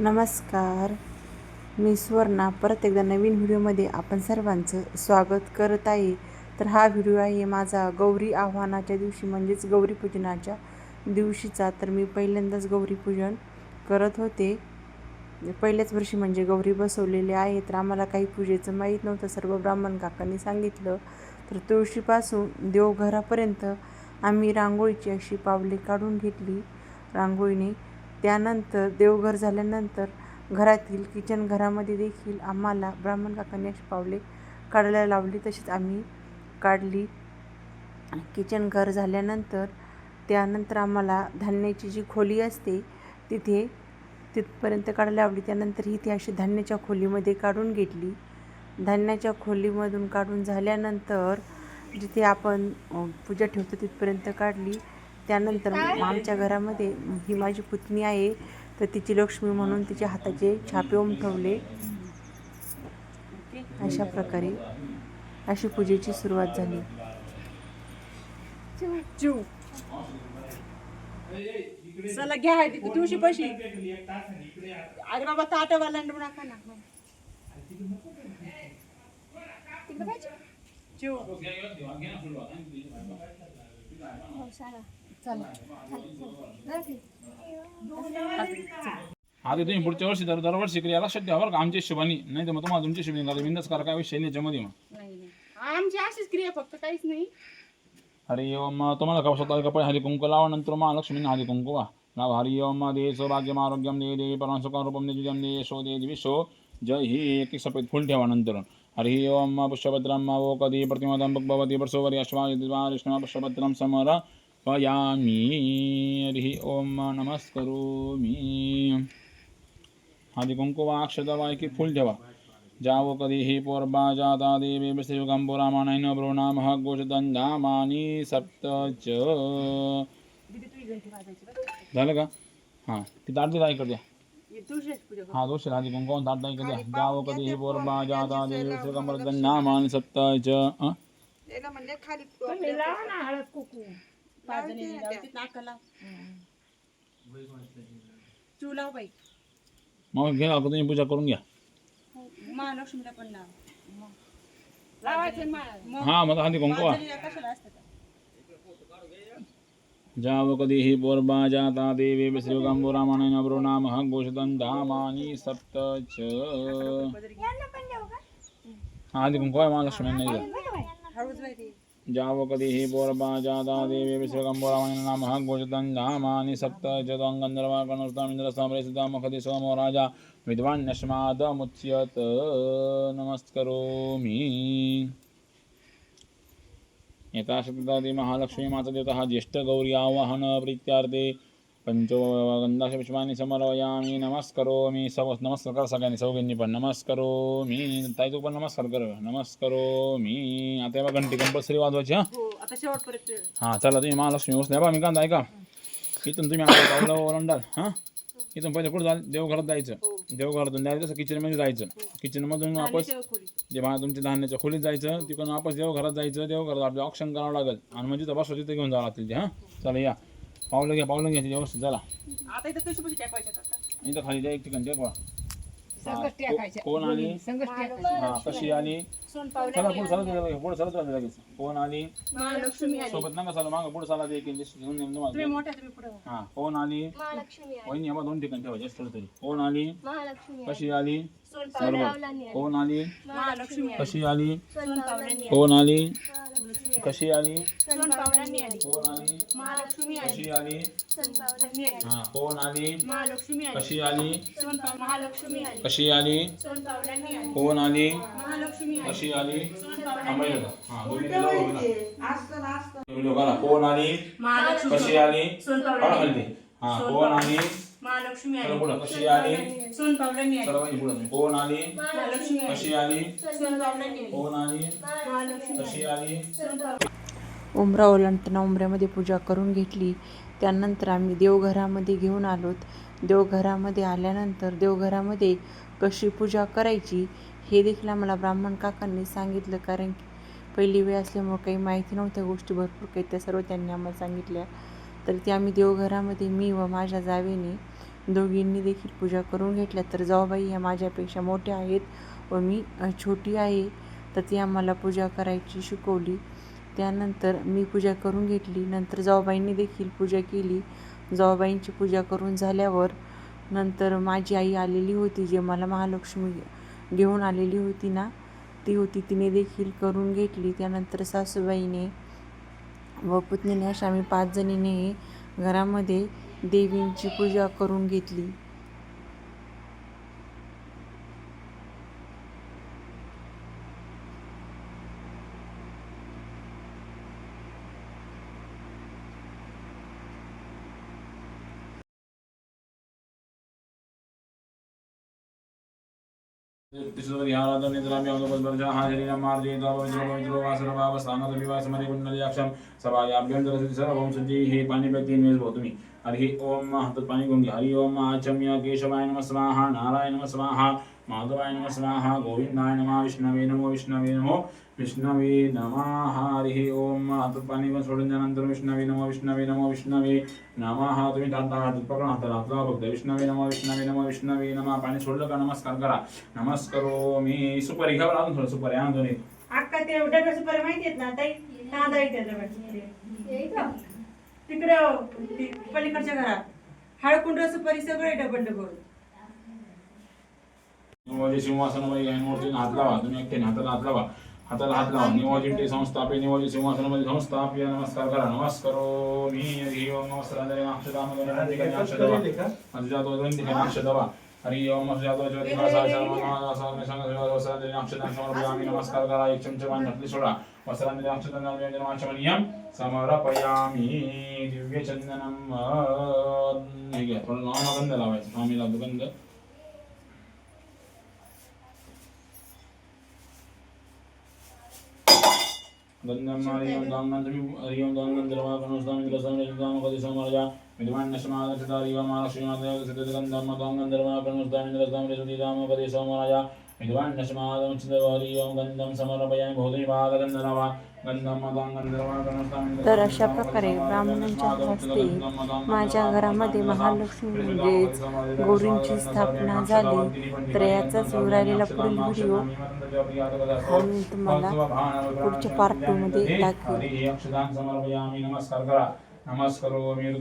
नमस्कार. मी सुवर्णा. परत एकदा नवीन व्हिडिओमध्ये आपण सर्वांचं स्वागत करत आहे. तर हा व्हिडिओ आहे माझा गौरी आव्हानाच्या दिवशी म्हणजेच गौरीपूजनाच्या दिवशीचा. तर मी पहिल्यांदाच गौरीपूजन करत होते. पहिल्याच वर्षी म्हणजे गौरी बसवलेले आहे. तर आम्हाला काही पूजेचं माहीत नव्हतं. सर्व ब्राह्मण काकांनी सांगितलं. तर तुळशीपासून देवघरापर्यंत आम्ही रांगोळीची अशी पावले काढून घेतली. रांगोळीने त्यानंतर देवघर झाल्यानंतर घरातील किचन घरामध्ये देखील आम्हाला ब्राह्मण काकांनी अशी पावले काढायला लावली. तशीच आम्ही काढली. किचन घर झाल्यानंतर त्यानंतर आम्हाला धान्याची जी खोली असते तिथे तिथपर्यंत काढायला आवडली त्यानंतर ही ती अशी धान्याच्या खोलीमध्ये काढून घेतली. धान्याच्या खोलीमधून काढून झाल्यानंतर जिथे आपण पूजा ठेवतो तिथपर्यंत काढली. त्यानंतर आमच्या घरामध्ये ही माझी पुतणी आहे तर तिची लक्ष्मी म्हणून तिच्या हाताचे छापे उमटवले अशा प्रकारे अशी पूजेची सुरुवात झाली. चिव चला घ्या तुळशी पशी. अरे बाबा ताट वालांड नका ना. चिव आता तुम्ही पुढच्या वर्षी दर दरवर्षी क्रिया लक्षात ठेवा बरं का आमच्या हिशोबाने. नाही तर मग तुम्हाला तुमच्या हिशोबाने करा बिंदच करा काय विषय नाही याच्यामध्ये मग. आमची अशीच क्रिया फक्त काहीच नाही. हरि ओम तुम्हाला का स्वतः कपडे हरी कुंकू लावा नंतर महालक्ष्मी हरी कुंकू वा? लाव. हरि ओम दे सौभाग्यम आरोग्यम दे देवी परम सुखम रूपम निजम दे यशो दे विशो जय ही एक एक सफेद फुल ठेवा नंतर हरि ओम पुष्पभद्रम वो कधी प्रतिमदम भगवती परसोवरी अश्वा विष्णु पुष्पभद्रम समर. पयामी। हरि ओम नमस्करोमी। आदि कुंकुवा अक्षतवा की फुल ठेवा जावो कधीही पोर्बा जाता देवी विश्वगंभुरामानैन भ्रूणामः गोषदन्धामानि सप्त च। झालं का? हां ती दाट दे कर द्या. ही तुळशीची पूजा करू. हां दोष आधी कुंकुम दाट दाई कर द्या जावो कधीही पोर्बा जाता देवी विश्वगंभुरदन्धामानि सप्त च पाच जणी लावतील नाकाला. चिव लाव बाई. मग घ्या अगोदर तुम्ही पूजा करून घ्या. महालक्ष्मीला पण लाव. लावायचं हां मग आधी कुंकुवा कशाला असतं जाव कधीही पोर्बा जाता देवी विश्वगंभुरामानैन भ्रूणामः गोषदन्धामानि सप्त च. हां आधी कुंकुवा महालक्ष्मी नाही जावकदेहि पूर्वाजाता देवी विश्वकम्बोरामायणनामः घोषितं धामानि सप्त चतुं सोमो राजा विद्वान्नस्मादमुच्यत नमस्करोमि। यथा शतदाति महालक्ष्मीमातदेवतः ज्येष्ठगौर्यावाहनप्रीत्यार्थे देवतः ज्येष्ठगौरी आवाहन प्रीत्यार्थे पंचोगंधाश पुष्पाणि समर्पयामि नमस्करोमि सव नमस्कार करा सगळ्यांनी सौगींनी पण नमस्करोमि ताई तू पण नमस्कार कर नमस्करोमि. आता बघा घंटी कंपल्सरी वाजवायची हां? हो हां चला तुम्ही महालक्ष्मी बसल्या बा मी कांदा ऐका इथून तुम्ही पावलं ओलांडाल हां? इथून पहिले कुठं जाल देवघरात जायचं. देवघरातून जायचं तसं किचनमध्ये जायचं. किचनमधून वापस जे बा तुमच्या धान्याच्या खोलीत जायचं तिकडून वापस देवघरात जायचं देवघरात आपलं ऑप्शन करावं लागेल. आणि म्हणजे तिथं बसवा तिथं घेऊन जावं लागतील ते हां? चला या. पावलं घ्या पावलं घ्या व्यवस्थित चला आता इथं खाली द्या एक ठिकाणी संकट टाकायच्या. कोण आली संकट हां कशी आली चला पुढे चालत राहा, पुढे चालत राहा लगेच. कोण आली महालक्ष्मी आली सोबत नका चालू मागं पुढे चाला एक घेऊन येईन तुम्ही तुम्हाला मोठ्या तुम्ही पुढे हां कोण आली महालक्ष्मी वहिनी आम्हाला दोन ठिकाणी ठेवायचे असतं तरी. कोण आली महालक्ष्मी कशी आली? बरोबर कोण आली महालक्ष्मी आली कशी आली? कोण आली कशी आली? आली. कोण आली? महालक्ष्मी आली. कशी आली? आली. हा कोण आली? महालक्ष्मी आली. कशी आली? महालक्ष्मी आली. कशी आली? आली. कोण आली? महालक्ष्मी आली. कशी आली? थांबायला का? हा, दोन्ही व्हिडिओ करा. कोण आली? महालक्ष्मी. कशी आली? ते. हा कोण आली? महालक्ष्मी चला आली पुढं कशी आली? सोनपावलानी आली. चला वहिनी पुढं कोण आली? महालक्ष्मी आली. कशी आली? आली. कोण आली? महालक्ष्मी कशी आली. उमरा ओलांडताना उमऱ्यामध्ये पूजा करून घेतली. त्यानंतर आम्ही देवघरामध्ये घेऊन आलोत. देवघरामध्ये आल्यानंतर देवघरामध्ये कशी पूजा करायची हे देखील आम्हाला ब्राह्मण काकांनी सांगितलं. कारण की पहिली वेळ असल्यामुळं काही माहिती नव्हत्या गोष्टी भरपूर काही त्या सर्व त्यांनी आम्हाला सांगितल्या. तर ते आम्ही देवघरामध्ये मी व माझ्या जावेने दोघींनी देखील पूजा करून घेतल्या. तर जाऊबाई ह्या माझ्यापेक्षा मोठ्या आहेत व मी छोटी आहे. तर ती आम्हाला पूजा करायची शिकवली. त्यानंतर मी पूजा करून घेतली. नंतर जाऊबाईंनी देखील पूजा केली. जाऊबाईंची पूजा करून झाल्यावर नंतर माझी आई आलेली होती जे मला महालक्ष्मी घेऊन आलेली होती ना ती होती तिने देखील करून घेतली. त्यानंतर सासूबाईने व पुतणीने अशा आम्ही पाच जणीने घरामध्ये देवींची पूजा करून घेतली. हे पाणी प्या तीन तुम्ही हरी ओम हातात पाणी ओम आचम्य केशवाय नमः स्वाहा नारायण नमः स्वाहा। माधवाय नम स्वाहा गोविंदाय नम विष्णवे नमो विष्णवे नमो विष्णवे नमः हरी ओम हातात पाणी घेऊन सोडून त्यानंतर विष्णवे नमो विष्णवे नमो विष्णवे नमः तुम्ही हात हातात पकडून हाताला विष्णवे नमो विष्णवे नमो विष्णवे नमः पाणी सोडलं का? नमस्कार करा. नमस्कारो मी सुपारी घ्यावं लागून थोडं सुपारी आणून दोन्ही अक्का ते डब्याचं बरं माहिती आहेत ना ताई? येते डब्याचे तिकडं पलीकडच्या घरात. हळकुंड सुपारी सगळे डबल डबल. निवाजी सिंहासन मूर्तीने हात लावा तुम्ही एकट्याने हाताला हात लावा हाताला हात लावा निवाजी ते संस्थापे निवाजी सिंहासनामध्ये या नमस्कार करा नमस्कार मी हरि ओम नमस्कार अक्षदामध्ये दवा हरी ओम जातो नमस्कार करा एक चमचे पाणी घातले सोडा वस्त्रांमध्ये अक्षदान समर्पयामी दिव्य चंदनम हे घ्या थोडं नामगंध लावायचं स्वामीला दुगंध ظلما عليهم ضانا عليهم ضانا درما فنوس دام إلى سام إلى سام قد سام رجع مدوان نشما هذا شداري وما رشيما ذا سدد كندام ضانا درما فنوس دام إلى سام إلى سام قد سام رجع गंधम तर अशा प्रकारे ब्राह्मणांच्या हस्ते माझ्या घरामध्ये महालक्ष्मी म्हणजेच गौरींची स्थापना झाली तर याचाच उरालेला पुढील व्हिडिओ हा मी तुम्हाला पुढच्या पार्ट टू मध्ये दाखवेन हरी अक्षदान समर्पयामि नमस्कार करा नमस्कारो मी